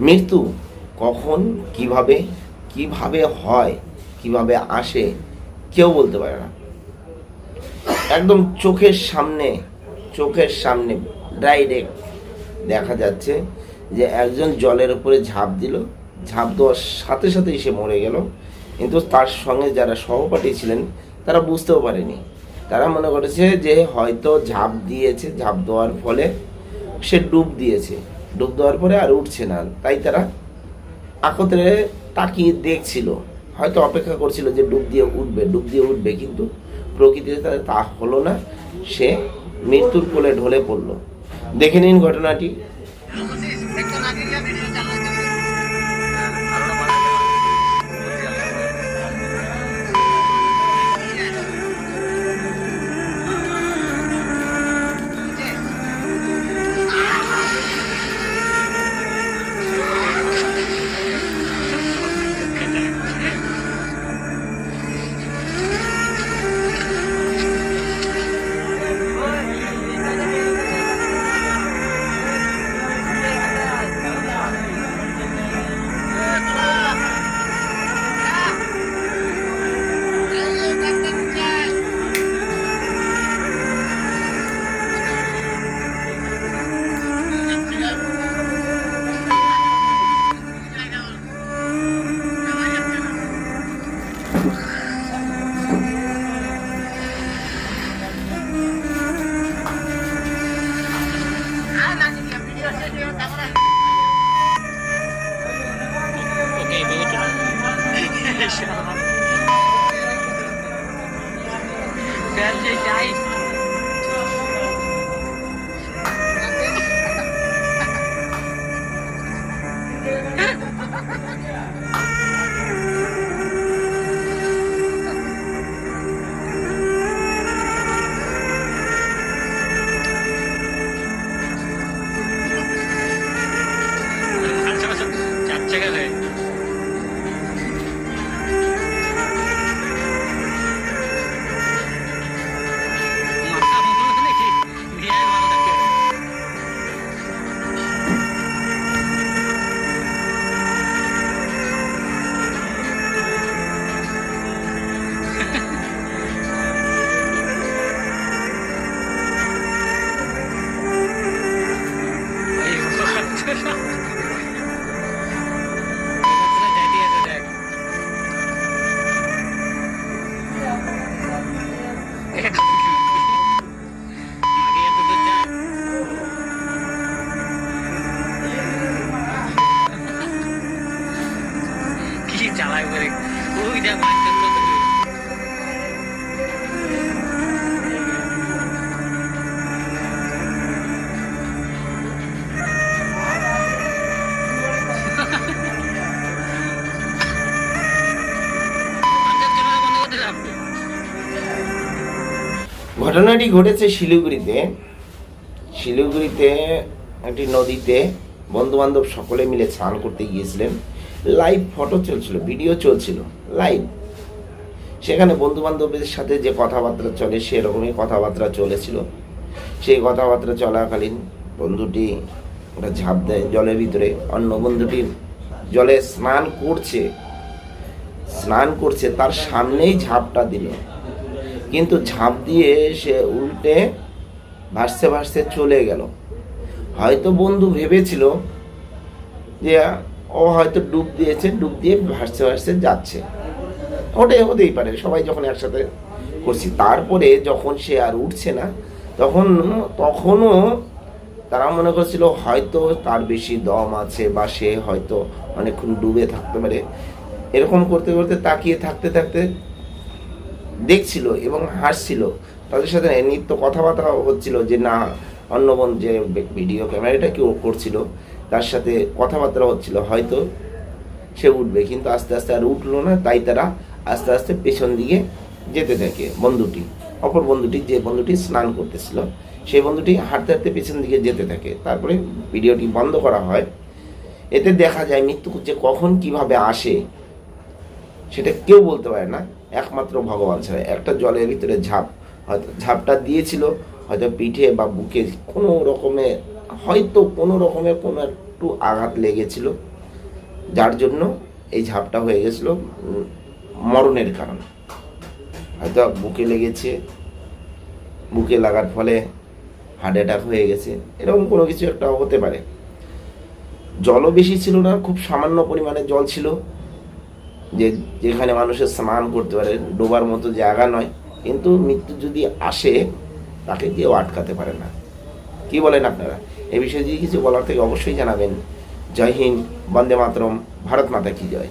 মৃত্যু কখন, কীভাবে কীভাবে হয়, কীভাবে আসে, কেউ বলতে পারে না। একদম চোখের সামনে চোখের সামনে ডাইরেক্ট দেখা যাচ্ছে যে একজন জলের উপরে ঝাঁপ দিল। ঝাঁপ দেওয়ার সাথে সাথেই সে মরে গেল। কিন্তু তার সঙ্গে যারা সহপাঠী ছিলেন, তারা বুঝতেও পারেনি। তারা মনে করেছে যে হয়তো ঝাঁপ দিয়েছে। ঝাঁপ দেওয়ার ফলে সে ডুব দিয়েছে। ডুব দেওয়ার পরে আর উঠছে না। তাই তারা আকতরে তাকিয়ে দেখছিল। হয়তো অপেক্ষা করছিল যে ডুব দিয়ে উঠবে, ডুব দিয়ে উঠবে। কিন্তু প্রকৃতিতে তাদের তা হলো না। সে মৃত্যুর কোলে ঢলে পড়ল। দেখে নিন ঘটনাটি। Malaysia. Birthday guys. Yeah. কি চালায় করে ওই দেখ ঘটনাটি ঘটেছে শিলিগুড়িতে। শিলিগুড়িতে একটি নদীতে বন্ধু বান্ধব সকলে মিলে স্নান করতে গিয়েছিলেন। লাইভ ফটো চলছিল ভিডিও চলছিল লাইভ সেখানে বন্ধু বান্ধবের সাথে যে কথাবার্তা চলে, সেরকমই কথাবার্তা চলেছিল। সেই কথাবার্তা চলাকালীন বন্ধুটি ওটা ঝাঁপ দেয় জলের ভিতরে, অন্য বন্ধুটি জলে স্নান করছে। স্নান করছে, তার সামনেই ঝাঁপটা দিল। কিন্তু ঝাঁপ দিয়ে সে উল্টে ভাসতে ভাসতে চলে গেল। হয়তো বন্ধু ভেবেছিল যে ও হয়তো ডুব দিয়েছে, ডুব দিয়ে ভাসতে ভাসতে যাচ্ছে। ওটাই হতেই পারে, সবাই যখন একসাথে করছি। তারপরে যখন সে আর উঠছে না, তখন, তখনও তারা মনে করছিল হয়তো তার বেশি দম আছে বা সে হয়তো অনেকক্ষণ ডুবে থাকতে পারে। এরকম করতে করতে তাকিয়ে থাকতে থাকতে দেখছিল এবং হাসছিল। তাদের সাথে নিত্য কথাবার্তা হচ্ছিল যে, না অন্য বোন যে ভিডিও ক্যামেরাটা কেউ করছিল, তার সাথে কথাবার্তা হচ্ছিল। হয়তো সে উঠবে। কিন্তু আস্তে আস্তে আর উঠল না, তাই তারা আস্তে আস্তে পেছন দিকে যেতে থাকে বন্ধুটি, অপর বন্ধুটি যে বন্ধুটি স্নান করতেছিল সেই বন্ধুটি হাঁটতে হাঁটতে পেছন দিকে যেতে থাকে। তারপরে ভিডিওটি বন্ধ করা হয়। এতে দেখা যায় মৃত্যু যে কখন কীভাবে আসে, সেটা কেউ বলতে পারে না। একমাত্র ভগবান ছাড়া। একটা জলের ভিতরে ঝাঁপ, হয়তো ঝাঁপটা দিয়েছিল, হয়তো পিঠে বা বুকে কোনো রকমে, হয়তো কোনো রকমের কোনো একটু আঘাত লেগেছিল। যার জন্য এই ঝাঁপটা হয়ে গেছিল মরণের কারণে। হয়তো বুকে লেগেছে, বুকে লাগার ফলে হার্ট অ্যাটাক হয়ে গেছে, এরকম কোনো কিছু একটা হতে পারে। জলও বেশি ছিল না, খুব সামান্য পরিমাণে জল ছিল। যে যেখানে মানুষের স্নান করতে পারে, ডোবার মতো জায়গা নয়, কিন্তু মৃত্যু যদি আসে, তাকে কেউ আটকাতে পারে না। কি বলেন আপনারা? এ বিষয়ে যদি কিছু বলার থেকে, অবশ্যই জানাবেন। জয় হিন্দ, বন্দে মাতরম, ভারত মাতা কি জয়।